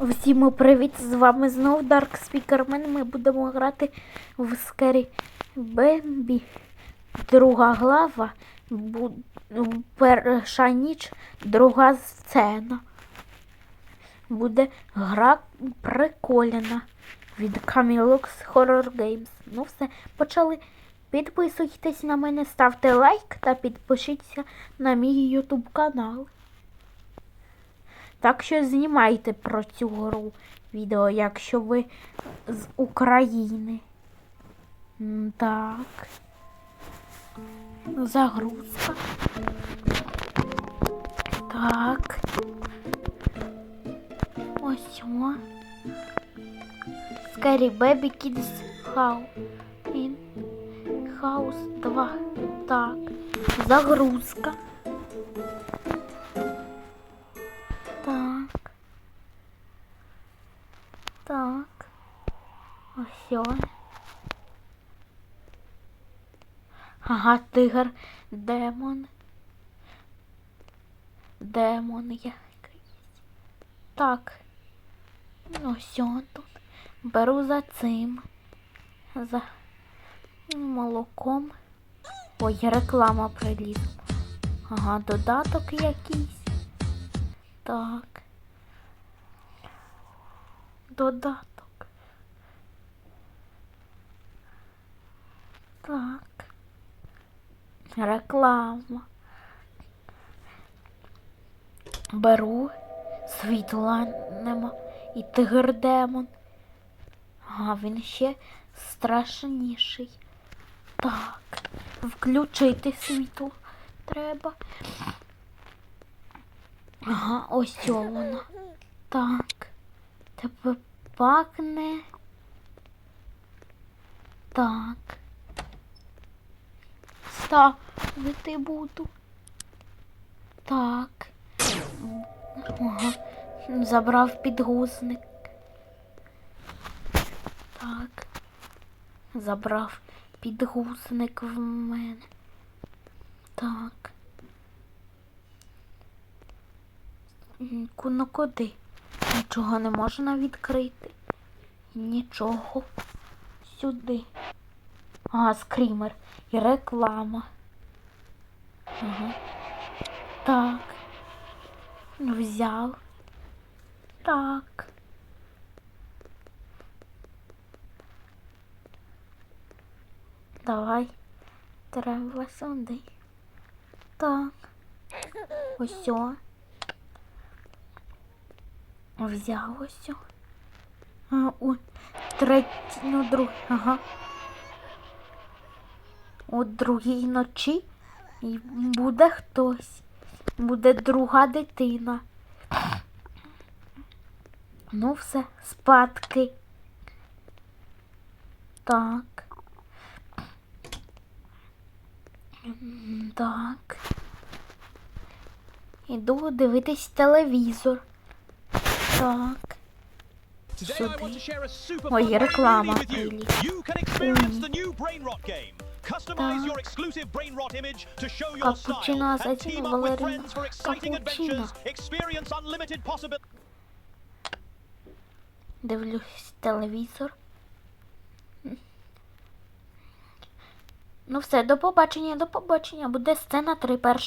Всім привіт! З вами знову Dark Speakerman. Ми будемо грати в Scary Бембі. Друга глава. Бу... Перша ніч, друга сцена. Буде гра прикольна від Camilux Horror Games. Ну все, почали. Підписуйтесь на мене, ставте лайк та підпишіться на мій YouTube канал. Так що знімайте про цю гру відео, якщо ви з України. Так. Загрузка. Так. Ось о. Scary Baby Kids House. House 2. Так. Загрузка. Он. Ага, тигр, демон. Демон якийсь. Так. Ось он тут. Беру за цим. За молоком. Ой, реклама прилізла. Ага, додаток якийсь. Так. Додаток. Так. Реклама. Беру. Світла нема. І тигр демон. Ага, він ще страшніший. Так. Включити світло треба. Ага, ось воно. Так. Тепер пахне. Так. Ставити буду. Так. Ага. Забрав підгузник. Так. Забрав підгузник в мене. Так. Ну куди? Нічого не можна відкрити. Нічого. Сюди. Ага, скрімер. І реклама. Ага. Так. Взяв. Так. Давай. Треба сюди. Так. Ось. Взяв ось. А, у третій, ну, друг, ага. У другій ночі буде хтось. Буде друга дитина. Ну, все, спадки. Так. Так. Іду дивитись телевізор. Так. Сюди. Ой, реклама Ой. Customize your exclusive Brain Rot image to show your Капучино, style. And team up with friends for exciting adventures. Experience unlimited possibilities. Дивлюсь телевізор. Ну все, до побачення, до побачення. Буде сцена 3 перша.